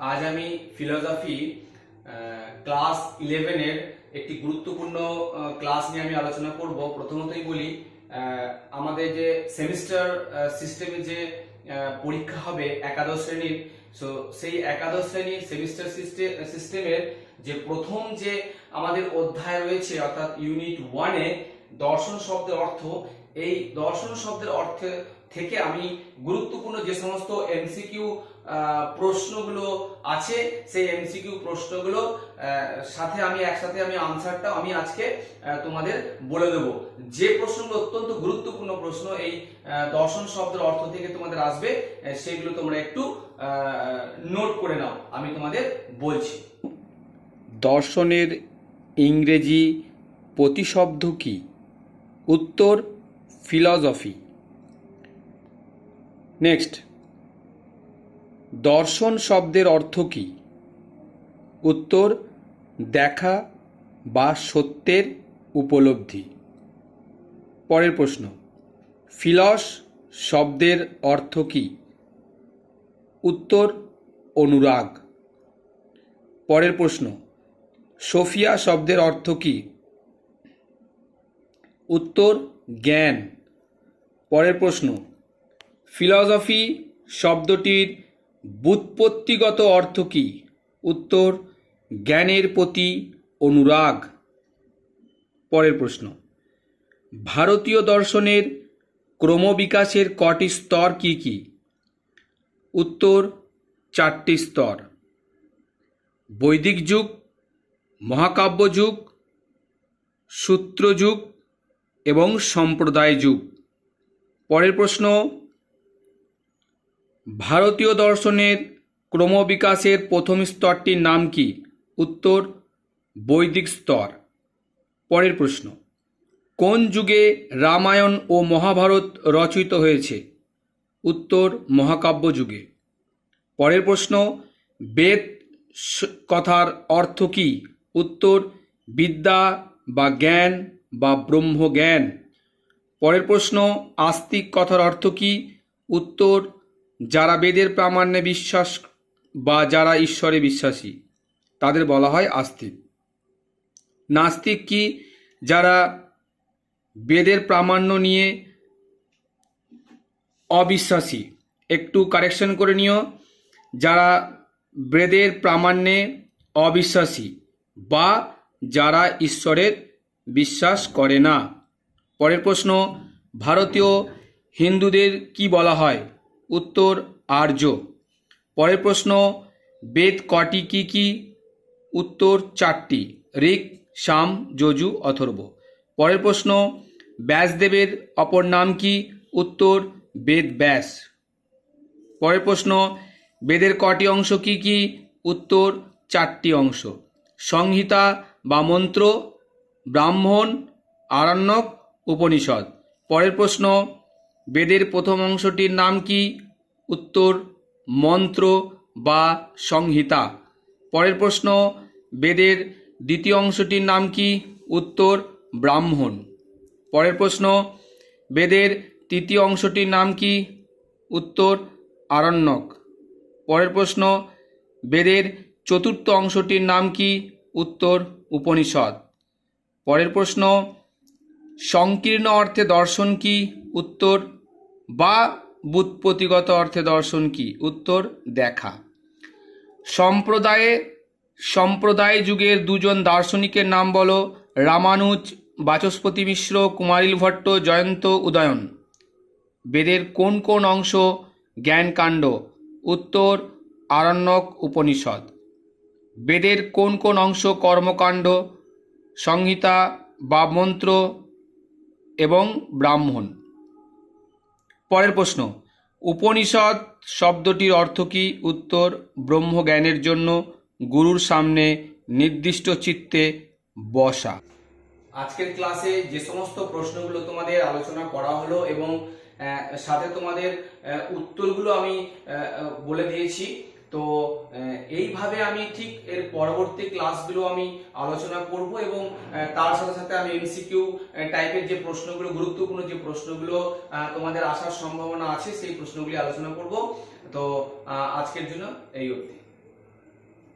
আজ আমি philosophy class ইলেভেনের একটি গুরুত্বপূর্ণ ক্লাস নিয়ে আমি আলোচনা করব। প্রথমতই বলি আমাদের যে সেমিস্টার সিস্টেমে যে পরীক্ষা হবে একাদশ শ্রেণির সো সেই একাদশ শ্রেণির সেমিস্টার সিস্টেমের যে প্রথম যে আমাদের অধ্যায় রয়েছে, অর্থাৎ ইউনিট ওয়ানে দর্শন শব্দের অর্থ, এই দর্শন শব্দের অর্থ থেকে আমি গুরুত্বপূর্ণ যে সমস্ত এমসিকিউ প্রশ্নগুলো আছে, সেই এমসিকিউ প্রশ্নগুলো সাথে আমি একসাথে আমি আনসারটা আমি আজকে তোমাদের বলে দেব। যে প্রশ্নগুলো অত্যন্ত গুরুত্বপূর্ণ প্রশ্ন, এই দর্শন শব্দের অর্থ থেকে তোমাদের আসবে সেগুলো তোমরা একটু নোট করে নাও, আমি তোমাদের বলছি। দর্শনের ইংরেজি প্রতিশব্দ কি? উত্তর ফিলসফি নেক্সট দর্শন শব্দের অর্থ কি? উত্তর, দেখা বা সত্যের উপলব্ধি। পরের প্রশ্ন। ফিলস শব্দের অর্থ কি? উত্তর, অনুরাগ। পরের প্রশ্ন। সোফিয়া শব্দের অর্থ কি? উত্তর, জ্ঞান। পরের প্রশ্ন। ফিলসফি শব্দটির বুৎপত্তিগত অর্থ কি? উত্তর, জ্ঞানের প্রতি অনুরাগ। পরের প্রশ্ন। ভারতীয় দর্শনের ক্রমবিকাশের কটি স্তর কি কি? উত্তর, চারটি স্তর। বৈদিক যুগ, মহাকাব্য যুগ, সূত্র যুগ এবং সম্প্রদায় যুগ। পরের প্রশ্ন ভারতীয় দর্শনের ক্রমবিকাশের প্রথম স্তরটির নাম কি? উত্তর, বৈদিক স্তর। পরের প্রশ্ন, কোন যুগে রামায়ণ ও মহাভারত রচিত হয়েছে? উত্তর, মহাকাব্য যুগে। পরের প্রশ্ন, বেদ কথার অর্থ কি? উত্তর, বিদ্যা বা জ্ঞান বা ব্রহ্মজ্ঞান। পরের প্রশ্ন, আস্তিক কথার অর্থ কি? উত্তর যারা বেদের প্রামাণ্যে বিশ্বাস বা যারা ঈশ্বরে বিশ্বাসী, তাদের বলা হয় আস্তিক। নাস্তিক কি? যারা বেদের প্রামাণ্য নিয়ে অবিশ্বাসী, একটু কারেকশন করে নিও। যারা বেদের প্রামাণ্যে অবিশ্বাসী বা যারা ঈশ্বরের বিশ্বাস করে না। পরের প্রশ্ন, ভারতীয় হিন্দুদের কি বলা হয়? উত্তর আর্য। পরের প্রশ্ন, বেদ কটি কি কি? উত্তর চারটি, ঋক, সাম, যজু, অথর্ব। পরের প্রশ্ন, ব্যাসদেবের অপর নাম কি? উত্তর, বেদ ব্যাস। পরের প্রশ্ন, বেদের কটি অংশ কি কি? উত্তর চারটি অংশ। সংহিতা বা মন্ত্র, ব্রাহ্মণ আরণ্যক উপনিষদ। পরের প্রশ্ন বেদের প্রথম অংশটির নাম কি? উত্তর, মন্ত্র বা সংহিতা। পরের প্রশ্ন, বেদের দ্বিতীয় অংশটির নাম কি? উত্তর, ব্রাহ্মণ। পরের প্রশ্ন, বেদের তৃতীয় অংশটির নাম কি? উত্তর, আরণ্যক। পরের প্রশ্ন, বেদের চতুর্থ অংশটির নাম কি? উত্তর, উপনিষদ। পরের প্রশ্ন, সংকীর্ণ অর্থে দর্শন কি? উত্তর বা বুৎপতিগত অর্থে দর্শন কি? উত্তর, দেখা। সম্প্রদায়ে, সম্প্রদায় যুগের দুজন দার্শনিকের নাম বলো, রামানুজ, বাচস্পতি মিশ্র, কুমারিল ভট্ট, জয়ন্ত, উদয়ন। বেদের কোন কোন অংশ জ্ঞানকাণ্ড? উত্তর, আরণ্যক উপনিষদ। বেদের কোন কোন অংশ কর্মকাণ্ড? সংহিতা বা মন্ত্র এবং ব্রাহ্মণ। পরের প্রশ্ন, উপনিষদ শব্দটির অর্থ কি? উত্তর, ব্রহ্মজ্ঞানের জন্য গুরুর সামনে নির্দিষ্ট চিত্তে বসা। আজকের ক্লাসে যে সমস্ত প্রশ্নগুলো তোমাদের আলোচনা করা হলো এবং সাথে তোমাদের উত্তরগুলো আমি বলে দিয়েছি। তো এইভাবে আমি ঠিক এর পরবর্তী ক্লাসগুলো আমি আলোচনা করব এবং তার সাথে সাথে আমি এমসিকিউ টাইপের যে প্রশ্নগুলো, গুরুত্বপূর্ণ যে প্রশ্নগুলো তোমাদের আসার সম্ভাবনা আছে, সেই প্রশ্নগুলি আলোচনা করব। তো আজকের জন্য এই অবধি।